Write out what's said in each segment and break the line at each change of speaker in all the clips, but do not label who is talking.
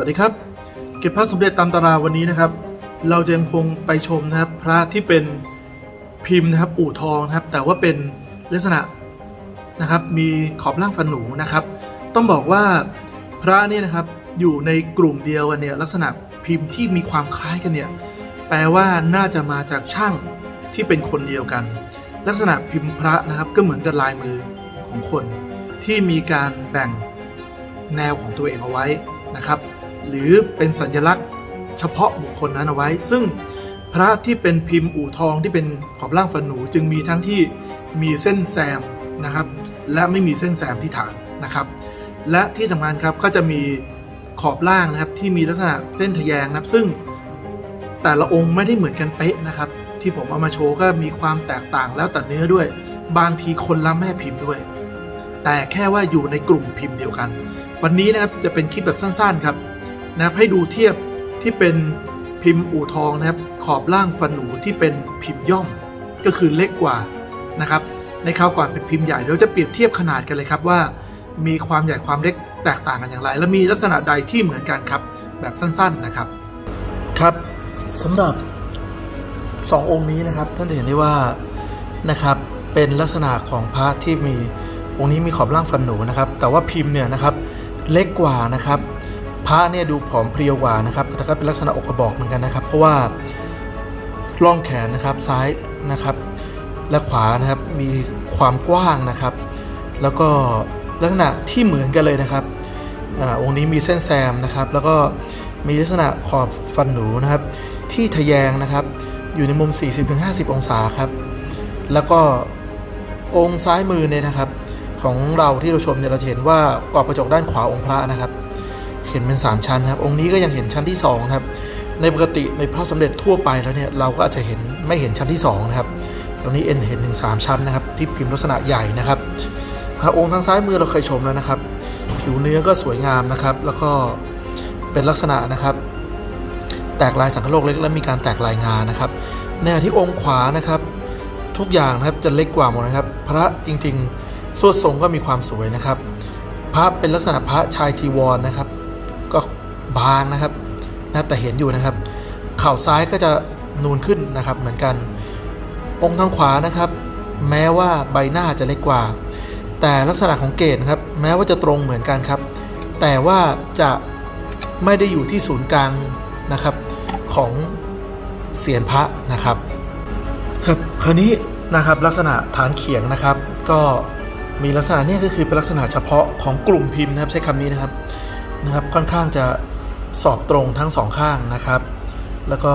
วัสดีครับ เก็บพระสมเด็จตามตำราวันนี้นะครับ เราจะยังคงไปชมนะครับพระที่เป็นพิมพ์นะครับอู่ทองนะครับ แต่ว่าเป็นลักษณะนะครับมีขอบล่างฟันหนูนะครับ ต้องบอกว่าพระเนี่ยนะครับอยู่ในกลุ่มเดียวกันเนี่ยลักษณะพิมพ์ที่มีความคล้ายกันเนี่ยแปลว่าน่าจะมาจากช่างที่เป็นคนเดียวกัน ลักษณะพิมพ์พระนะครับก็เหมือนกับลายมือของคนที่มีการแบ่งแนวของตัวเองเอาไว้นะครับ หรือเป็นสัญลักษณ์เฉพาะบุคคลนั้นเอาไว้ ซึ่งพระที่เป็นพิมพ์อู่ทองที่เป็นขอบล่างฟันหนู จึงมีทั้งที่มีเส้นแซมนะครับ และไม่มีเส้นแซมที่ฐานนะครับ และที่สำคัญครับก็จะมีขอบล่างนะครับที่มีลักษณะเส้นทะแยงนะครับ ซึ่งแต่ละองค์ไม่ได้เหมือนกันเป๊ะนะครับ ที่ผมเอามาโชว์ก็มีความแตกต่างแล้วแต่เนื้อด้วย บางทีคนละแม่พิมพ์ด้วย แต่แค่ว่าอยู่ในกลุ่มพิมพ์เดียวกัน วันนี้นะครับจะเป็นคลิปแบบสั้นๆครับ นะครับให้ดูเทียบที่เป็นพิมพ์อู่ทองนะครับขอบล่างฟันหนูที่เป็นพิมพ์ย่อมก็คือเล็กกว่านะครับในคราวก่อนเป็นพิมพ์ใหญ่เราจะเปรียบเทียบขนาดกันเลยครับว่า มีความใหญ่ความเล็กแตกต่างกันอย่างไร และมีลักษณะใดที่เหมือนกันครับแบบสั้นๆนะครับ ครับสำหรับสององค์นี้นะครับท่านจะเห็นได้ว่านะครับเป็นลักษณะของพระที่มีองค์นี้มีขอบล่างฟันหนูนะครับ แต่ว่าพิมพ์เนี่ยนะครับเล็กกว่านะครับ พระเนี่ยดูผอมเพรียวกว่านะครับแต่ก็เป็นลักษณะอกกระบอกเหมือนกันนะครับ เพราะว่าร่องแขนนะครับซ้ายนะครับ และขวานะครับมีความกว้างนะครับ แล้วก็ลักษณะที่เหมือนกันเลยนะครับอองค์นี้มีเส้นแซมนะครับ แล้วก็มีลักษณะขอบฟันหนูนะครับ ที่ทะแยงนะครับ อยู่ในมุม 40-50 องศาครับ แล้วก็องค์ซ้ายมือเนี่ยนะครับ ของเราที่เราชมเนี่ยเราเห็นว่ากรอบกระจกด้านขวาองค์พระนะครับ เห็นเป็น 3 ชั้นนะครับ องค์นี้ก็ยังเห็นชั้นที่2นะครับ ในปกติในพระสมเด็จทั่วไปแล้วเนี่ยเราก็อาจจะเห็นไม่เห็นชั้นที่2นะครับตรงนี้เอ็นเห็นถึง3ชั้นนะครับ ที่พิมพ์ลักษณะใหญ่นะครับ พระองค์ทางซ้ายมือเราเคยชมแล้วนะครับ ผิวเนื้อก็สวยงามนะครับ แล้วก็เป็นลักษณะนะครับ แตกลายสังคโลกเล็กและมีการแตกลายงานนะครับในที่องค์ขวานะครับทุกอย่างนะครับจะเล็กกว่าหมดนะครับ พระจริงๆสวดทรงก็มีความสวยนะครับ พระเป็นลักษณะพระชายจีวรนะครับ ก็บางนะครับนะแต่เห็นอยู่นะครับ เข่าซ้ายก็จะนูนขึ้นนะครับ เหมือนกัน องค์ทางขวานะครับ แม้ว่าใบหน้าจะเล็กกว่า แต่ลักษณะของเกศนะครับ แม้ว่าจะตรงเหมือนกันครับ แต่ว่าจะไม่ได้อยู่ที่ศูนย์กลางนะครับของเสียนพระนะครับ ครับคราวนี้นะครับลักษณะฐานเขียงนะครับ ก็มีลักษณะนี้ก็คือเป็นลักษณะเฉพาะของกลุ่มพิมพ์นะครับ ใช้คำนี้นะครับ นะครับค่อนข้างจะสอบตรงทั้งสองข้างนะครับ แล้วก็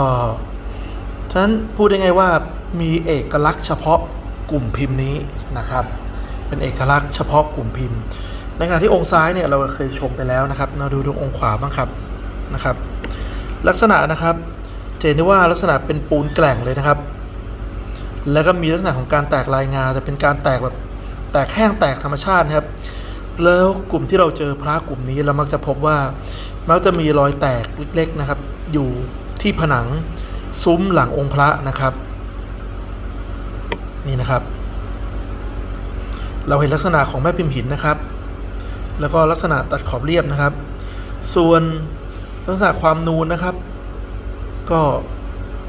ฉะนั้นพูดได้ไงว่ามีเอกลักษณ์เฉพาะกลุ่มพิมพ์นี้นะครับ เป็นเอกลักษณ์เฉพาะกลุ่มพิมพ์ ในขณะที่องค์ซ้ายเนี่ยเราเคยชมไปแล้วนะครับ เราดูตรงองค์ขวาบ้างครับนะครับ ลักษณะนะครับเห็นได้ว่าลักษณะเป็นปูนแกล่งเลยนะครับ แล้วก็มีลักษณะของการแตกลายงาแต่เป็นการแตกแบบแตกแห้งแตกธรรมชาตินะครับ แล้วกลุ่มที่เราเจอพระกลุ่มนี้เรามักจะพบว่ามักจะมีรอยแตกเล็กๆนะครับ อยู่ที่ผนังซุ้มหลังองค์พระนะครับ นี่นะครับ เราเห็นลักษณะของแม่พิมพ์หินนะครับ แล้วก็ลักษณะตัดขอบเรียบนะครับ ส่วนลักษณะความนูนนะครับ ก็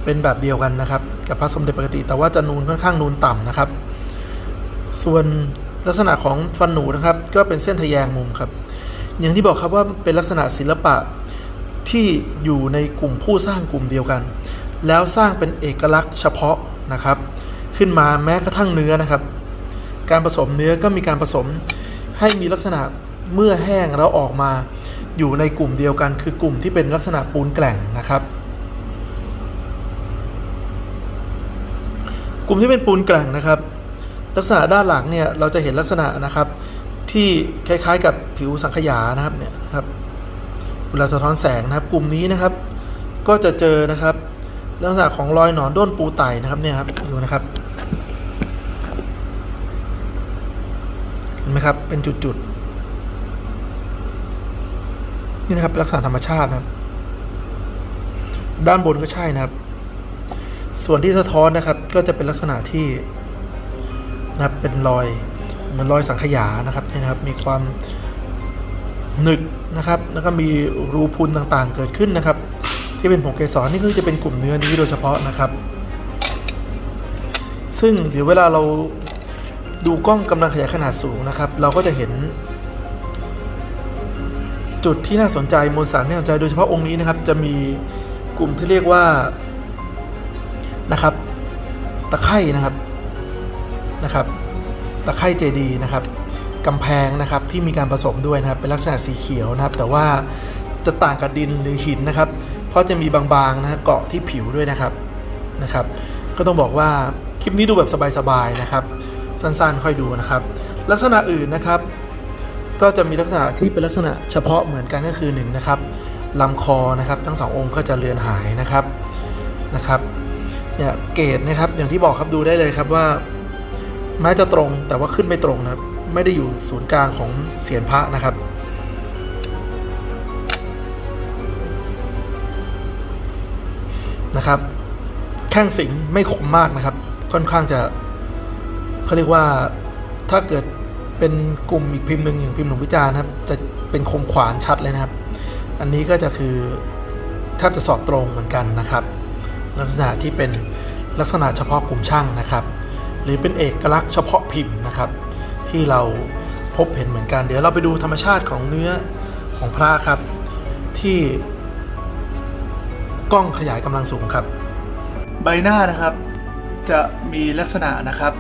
เป็นแบบเดียวกันนะครับ กับพระสมเด็จปกติ แต่ว่าจะนูนค่อนข้างนูนต่ำนะครับ ส่วน ลักษณะของฟันหนูนะครับ ก็เป็นเส้นทะแยงมุมครับ อย่างที่บอกครับว่าเป็นลักษณะศิลปะที่อยู่ในกลุ่มผู้สร้างกลุ่มเดียวกัน แล้วสร้างเป็นเอกลักษณ์เฉพาะนะครับ ขึ้นมาแม้กระทั่งเนื้อนะครับ การผสมเนื้อก็มีการผสมให้มีลักษณะเมื่อแห้งแล้วออกมาอยู่ในกลุ่มเดียวกัน คือกลุ่มที่เป็นลักษณะปูนแกล่งนะครับ กลุ่มที่เป็นปูนแกล่งนะครับ ลักษณะด้านหลังเนี่ยเราจะเห็นลักษณะนะครับที่คล้ายๆ กับผิวสังขยานะครับเนี่ยนะครับเวลาสะท้อนแสงนะครับ กลุ่มนี้นะครับ ก็จะเจอนะครับ ลักษณะของรอยหนอนด้นปูไตนะครับเนี่ยครับดูนะครับเห็นไหมครับเป็นจุดๆนี่นะครับลักษณะธรรมชาตินะครับ ด้านบนก็ใช่นะครับ ส่วนที่สะท้อนนะครับ ก็จะเป็นลักษณะที่ นะครับเป็นรอยเหมือนรอยสังขยานะครับเนี่ยนะครับมีความหนึกนะครับ แล้วก็มีรูพุนต่างๆ เกิดขึ้นนะครับ ที่เป็นผงเกสรนี่คือจะเป็นกลุ่มเนื้อนี้โดยเฉพาะนะครับ ซึ่งเดี๋ยวเวลาเราดูกล้องกำลังขยายขนาดสูงนะครับ เราก็จะเห็น จุดที่น่าสนใจมวลสารที่น่าสนใจโดยเฉพาะองค์นี้นะครับ จะมีกลุ่มที่เรียกว่านะครับ ตะไคร่นะครับ นะครับตะไคร่เจดีนะครับกำแพงนะครับที่มีการผสมด้วยนะครับเป็นลักษณะสีเขียวนะครับ แต่ว่าจะต่างกับดินหรือหินนะครับ เพราะจะมีบางๆนะฮะเกาะที่ผิวด้วยนะครับนะครับ ก็ต้องบอกว่าคลิปนี้ดูแบบสบายๆนะครับ สั้นๆค่อยดูนะครับ ลักษณะอื่นนะครับ ก็จะมีลักษณะที่เป็นลักษณะเฉพาะเหมือนกันก็คือหนึ่งนะครับลำคอนะครับ ทั้งสององค์ก็จะเลือนหายนะครับนะครับเนี่ยเกรดนะครับอย่างที่บอกครับดูได้เลยครับว่า แม้จะตรงแต่ว่าขึ้นไม่ตรงนะครับ ไม่ได้อยู่ศูนย์กลางของเสียนพระนะครับ นะครับ แข้งสิงไม่คมมากนะครับ ค่อนข้างจะเขาเรียกว่าถ้าเกิดเป็นกลุ่มอีกพิมพ์หนึ่งอย่างพิมพ์หลวงพิจารณ์นะครับ จะเป็นคมขวานชัดเลยนะครับ อันนี้ก็จะคือแทบจะสอบตรงเหมือนกันนะครับ ลักษณะที่เป็นลักษณะเฉพาะกลุ่มช่างนะครับ หรือเป็นเอกลักษณ์เฉพาะพิมพ์นะครับ ที่เราพบเห็นเหมือนกัน เดี๋ยวเราไปดูธรรมชาติของเนื้อของพระครับ ที่กล้องขยายกำลังสูงครับ ใบหน้านะครับ จะมีลักษณะนะครับ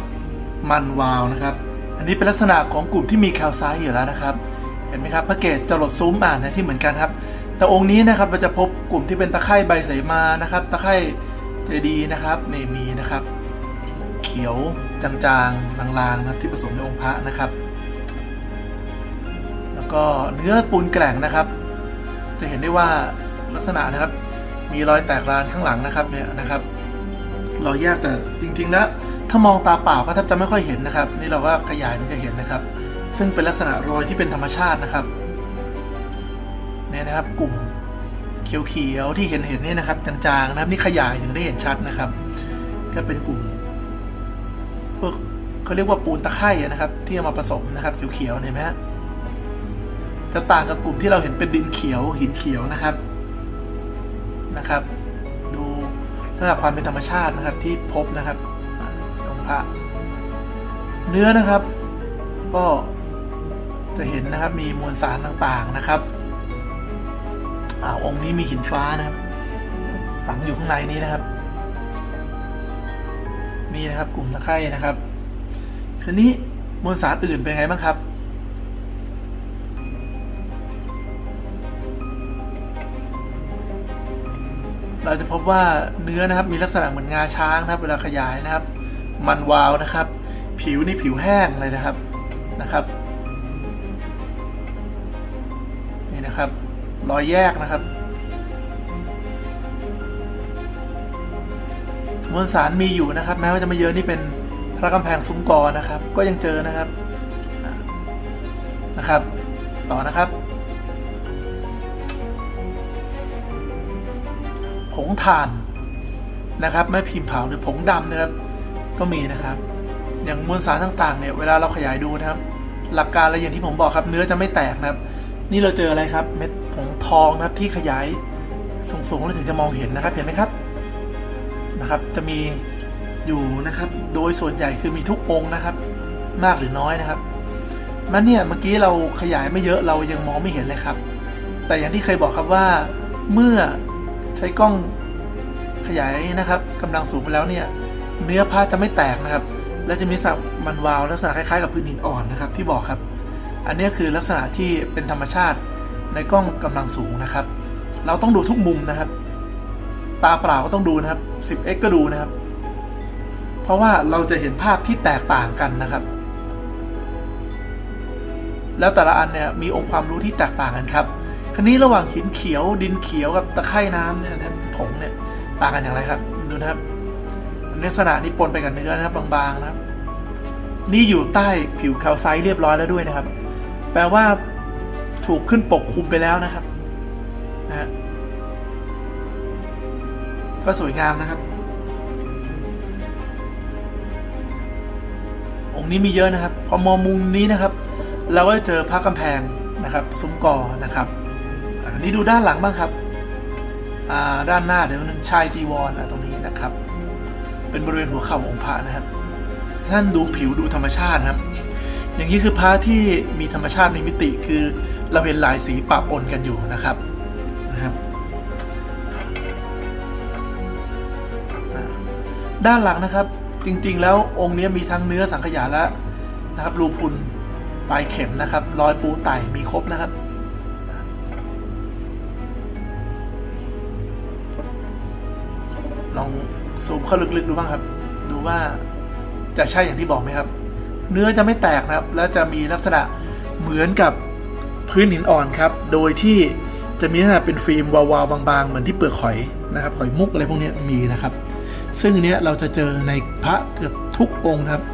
มันวาวนะครับ อันนี้เป็นลักษณะของกลุ่มที่มีแคลไซต์อยู่แล้วนะครับ เห็นไหมครับพระเกตจรดซุ้มอ่านนะที่เหมือนกันครับ แต่องค์นี้นะครับเราจะพบกลุ่มที่เป็นตะไคร่ใบเสมานะครับ ตะไคร่เจดีย์นะครับนี่มีนะครับ เขียวจางๆลางๆนะที่ผสมในองค์พระนะครับ แล้วก็เนื้อปูนแกร่งนะครับ จะเห็นได้ว่าลักษณะนะครับ มีรอยแตกรานข้างหลังนะครับเนี่ยนะครับ เรอยแยกแต่จริง ๆ แล้ว ถ้ามองตาเปล่าก็แทบจะไม่ค่อยเห็นนะครับ นี่เราก็ขยายถึงจะเห็นนะครับ ซึ่งเป็นลักษณะรอยที่เป็นธรรมชาตินะครับเนี่ยนะครับกลุ่มเขียวๆที่เห็นเห็นนี่นะครับจางๆนะครับ นี่ขยายถึงได้เห็นชัดนะครับ ก็เป็นกลุ่ม พวกเขาเรียกว่าปูนตะไคร่นะครับ ที่เอามาผสมนะครับเขียวๆเห็นไหมฮะจะต่างกับกลุ่มที่เราเห็นเป็นดินเขียวหินเขียวนะครับนะครับ ดูระดับความเป็นธรรมชาตินะครับที่พบนะครับองค์พระเนื้อนะครับ ก็จะเห็นนะครับมีมวลสารต่างๆนะครับอาองค์นี้มีหินฟ้านะครับฝังอยู่ข้างในนี้นะครับ มีนะครับ กลุ่มตะไคร่นะครับทีนี้มวลสารอื่นเป็นไงบ้างครับ เราจะพบว่าเนื้อนะครับมีลักษณะเหมือนงาช้างนะครับ เวลาขยายนะครับ มันวาวนะครับ ผิวนี่ผิวแห้งเลยนะครับนะครับนี่นะครับ รอยแยกนะครับ มวลสารมีอยู่นะครับ แม้ว่าจะไม่เยอะนี่เป็นพระกำแพงซุ้มกอนะครับ ก็ยังเจอนะครับนะครับ ต่อนะครับ ผงถ่านนะครับแม่พิมพ์เผาหรือผงดำนะครับ ก็มีนะครับ อย่างมวลสารต่างๆเนี่ยเวลาเราขยายดูนะครับ หลักการอะไรอย่างที่ผมบอกครับเนื้อจะไม่แตกนะครับ นี่เราเจออะไรครับ เม็ดผงทองนะครับที่ขยายสูงๆเราถึงจะมองเห็นนะครับ เห็นไหมครับ นะครับ จะมีอยู่นะครับ โดยส่วนใหญ่คือมีทุกองค์นะครับ มากหรือน้อยนะครับมันเนี่ยเมื่อกี้เราขยายไม่เยอะเรายังมองไม่เห็นเลยครับ แต่อย่างที่เคยบอกครับว่าเมื่อใช้กล้องขยายนะครับกำลังสูงไปแล้วเนี่ย เนื้อผ้าจะไม่แตกนะครับ และจะมีสับมันวาวลักษณะคล้ายๆกับพื้นหินอ่อนนะครับ ที่บอกครับ อันนี้คือลักษณะที่เป็นธรรมชาติในกล้องกำลังสูงนะครับ เราต้องดูทุกมุมนะครับ ตาเปล่าก็ต้องดูนะครับ 10x ก็ดูนะครับ เพราะว่าเราจะเห็นภาพที่แตกต่างกันนะครับ แล้วแต่ละอันเนี่ยมีองค์ความรู้ที่แตกต่างกันครับคราวนี้ระหว่างหินเขียวดินเขียวกับตะไคร่น้ำเนี่ยนผงเนี่ยต่างกันอย่างไรครับ ดูนะครับลักษณะนี้ปนไปกับเนื้อนะครับบางๆนะครับ นี่อยู่ใต้ผิวแคลไซต์เรียบร้อยแล้วด้วยนะครับ แปลว่าถูกขึ้นปกคลุมไปแล้วนะครับนะฮะ ก็สวยงามนะครับ องค์นี้มีเยอะนะครับ พอมองมุมนี้นะครับ เราก็จะเจอพระกำแพงนะครับ ซุ้มกอนะครับอ่านี่ดูด้านหลังบ้างครับอ่าด้านหน้าเดี๋ยวหนึ่งชายจีวรอะตรงนี้นะครับ เป็นบริเวณหัวเข่าองค์พระนะครับท่านดูผิวดูธรรมชาตินะครับ อย่างนี้คือพระที่มีธรรมชาติมีมิติคือเราเห็นหลายสีปะปนกันอยู่นะครับ ด้านหลังนะครับ จริงๆ แล้วองค์นี้มีทั้งเนื้อสังขยาและนะครับรูพุนปลายเข็มนะครับ รอยปูไต่มีครบนะครับ ลองซูมเข้าลึกๆดูบ้างครับ ดูว่าจะใช่อย่างที่บอกไหมครับ เนื้อจะไม่แตกนะครับ และจะมีลักษณะเหมือนกับพื้นหินอ่อนครับ โดยที่จะมีลักษณะเป็นฟิล์มวาวๆบางๆ เหมือนที่เปลือกหอยนะครับหอยมุกอะไรพวกนี้มีนะครับ ซึ่งเนี้ยเราจะเจอในพระเกือบทุกองค์นะครับ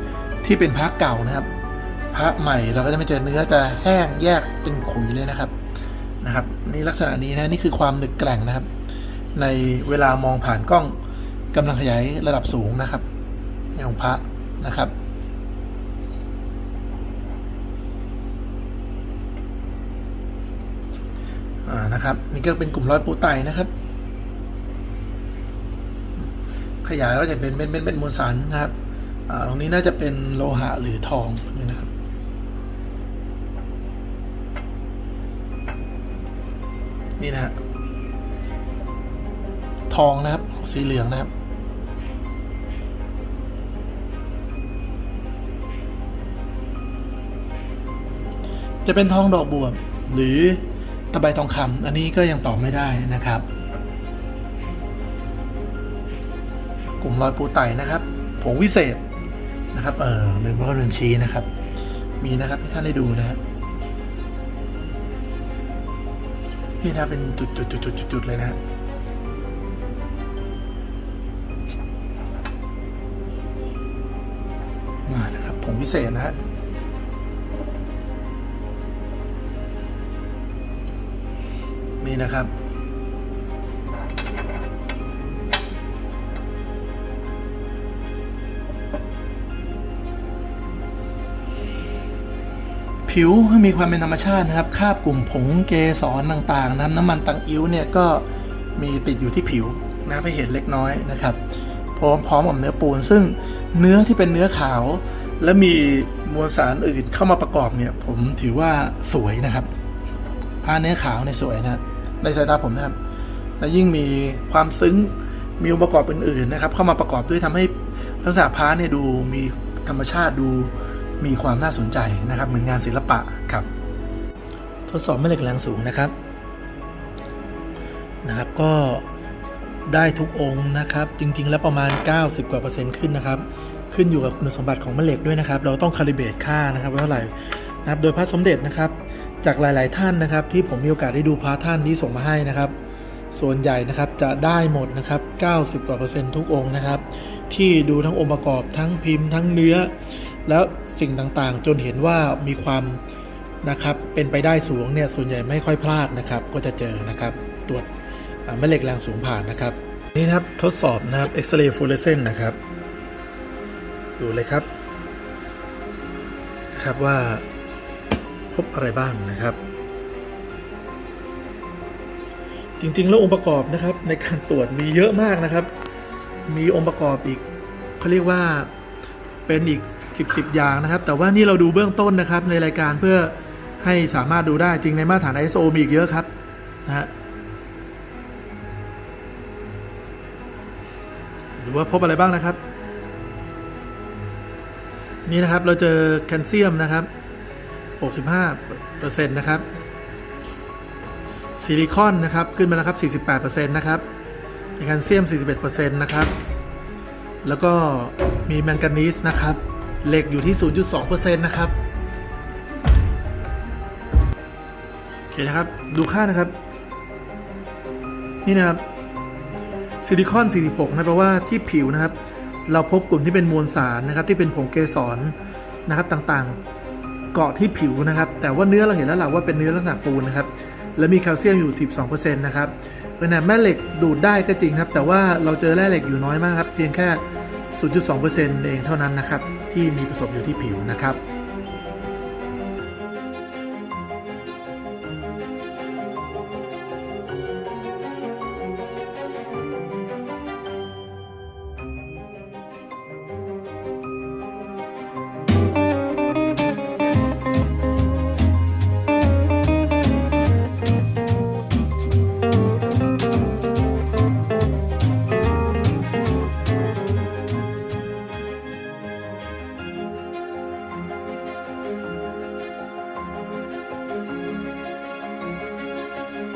ที่เป็นพระเก่านะครับ พระใหม่เราก็จะไม่เจอเนื้อจะแห้งแยกเป็นขุยเลยนะครับนะครับนี่ลักษณะนี้นะนี่คือความหนึกแกร่งนะครับ ในเวลามองผ่านกล้องกำลังขยายระดับสูงนะครับในองค์พระนะครับอ่านะครับนี่ก็เป็นกลุ่มร้อยปูไตนะครับ ขยายแล้วจะเป็นเป็นเป็นเป็นมวลสารนะครับตรงนี้น่าจะเป็นโลหะหรือทองนี่นะครับนี่นะฮะทองนะครับสีเหลืองนะครับจะเป็นทองดอกบวบหรือตะไบทองคำอันนี้ก็ยังตอบไม่ได้นะครับ กลุ่มรอยปูไตนะครับ ผงวิเศษนะครับ เออลืมก็ลืมชี้นะครับ มีนะครับให้ท่านได้ดูนะครับนี่นะเป็นจุดจุดจุดจุดจุดจุดเลยนะฮะมานะครับผงวิเศษนะฮะนี่นะครับ ผิวมีความเป็นธรรมชาตินะครับคาบกลุ่มผงเกสรต่างๆนะครับน้ำมันตังอิ้วเนี่ยก็มีติดอยู่ที่ผิวนะให้เห็นเล็กน้อยนะครับพร้อมพร้อมกับเนื้อปูน ซึ่งเนื้อที่เป็นเนื้อขาว และมีมวลสารอื่นเข้ามาประกอบเนี่ย ผมถือว่าสวยนะครับผ้าเนื้อขาวในยสวยนะในสายตาผมนะครับ และยิ่งมีความซึ้งมีองค์ประกอบอื่นๆนะครับ เข้ามาประกอบด้วยทำให้ลักษณะผ้าเนี่ยดูมีธรรมชาติดู มีความน่าสนใจนะครับ เหมือนงานศิลปะครับ ทดสอบแม่เหล็กแรงสูงนะครับนะครับ ก็ได้ทุกองค์นะครับ จริง ๆ แล้วประมาณ 90 กว่าเปอร์เซ็นต์ขึ้นนะครับ ขึ้นอยู่กับคุณสมบัติของแม่เหล็กด้วยนะครับ เราต้องคาลิเบตค่านะครับว่าเท่าไหร่นะครับ โดยพระสมเด็จนะครับ จากหลาย ๆ ท่านนะครับ ที่ผมมีโอกาสได้ดูพระท่านที่ส่งมาให้นะครับ ส่วนใหญ่นะครับจะได้หมดนะครับ 90 กว่าเปอร์เซ็นต์ทุกองค์นะครับ ที่ดูทั้งองค์ประกอบทั้งพิมพ์ทั้งเนื้อ แล้วสิ่งต่างๆ จนเห็นว่ามีความนะครับเป็นไปได้สูงเนี่ยส่วนใหญ่ไม่ค่อยพลาดนะครับ ก็จะเจอนะครับตรวจแม่เหล็กแรงสูงผ่านนะครับ นี่นะครับทดสอบนะครับเอ็กซเรย์ฟลูออเรสเซนต์นะครับดูเลยครับนะครับว่าพบอะไรบ้างนะครับ จริง ๆ แล้วองค์ประกอบนะครับในการตรวจมีเยอะมากนะครับ มีองค์ประกอบอีกเขาเรียกว่าเป็นอีก 10 10 อย่างนะครับ แต่ว่านี่เราดูเบื้องต้นนะครับในรายการเพื่อให้สามารถดูได้จริงในมาตรฐาน ISO มีอีกเยอะครับนะฮะดูว่าพบอะไรบ้างนะครับ นี่นะครับเราเจอแคลเซียมนะครับ 65%นะครับ ซิลิคอนนะครับขึ้นมาแล้วครับ 48%นะครับแคลเซียม 41%นะครับ แล้วก็มีแมงกานีสนะครับ เหล็กอยู่ที่ 0.2%นะครับ โอเคนะครับ ดูค่านะครับ นี่นะครับ ซิลิคอน 46 นะแปลว่าที่ผิวนะครับ เราพบกลุ่มที่เป็นมวลสารนะครับ ที่เป็นผงเกสรนะครับต่างๆ เกาะที่ผิวนะครับ แต่ว่าเนื้อเราเห็นแล้วแหละว่าเป็นเนื้อลักษณะปูนนะครับ และมีแคลเซียมอยู่ 12%นะครับเป็นแม่เหล็กดูดได้ก็จริงครับ แต่ว่าเราเจอแร่เหล็กอยู่น้อยมากครับ เพียงแค่ 0.2%เองเท่านั้นนะครับ ที่มีผสมอยู่ที่ผิวนะครับ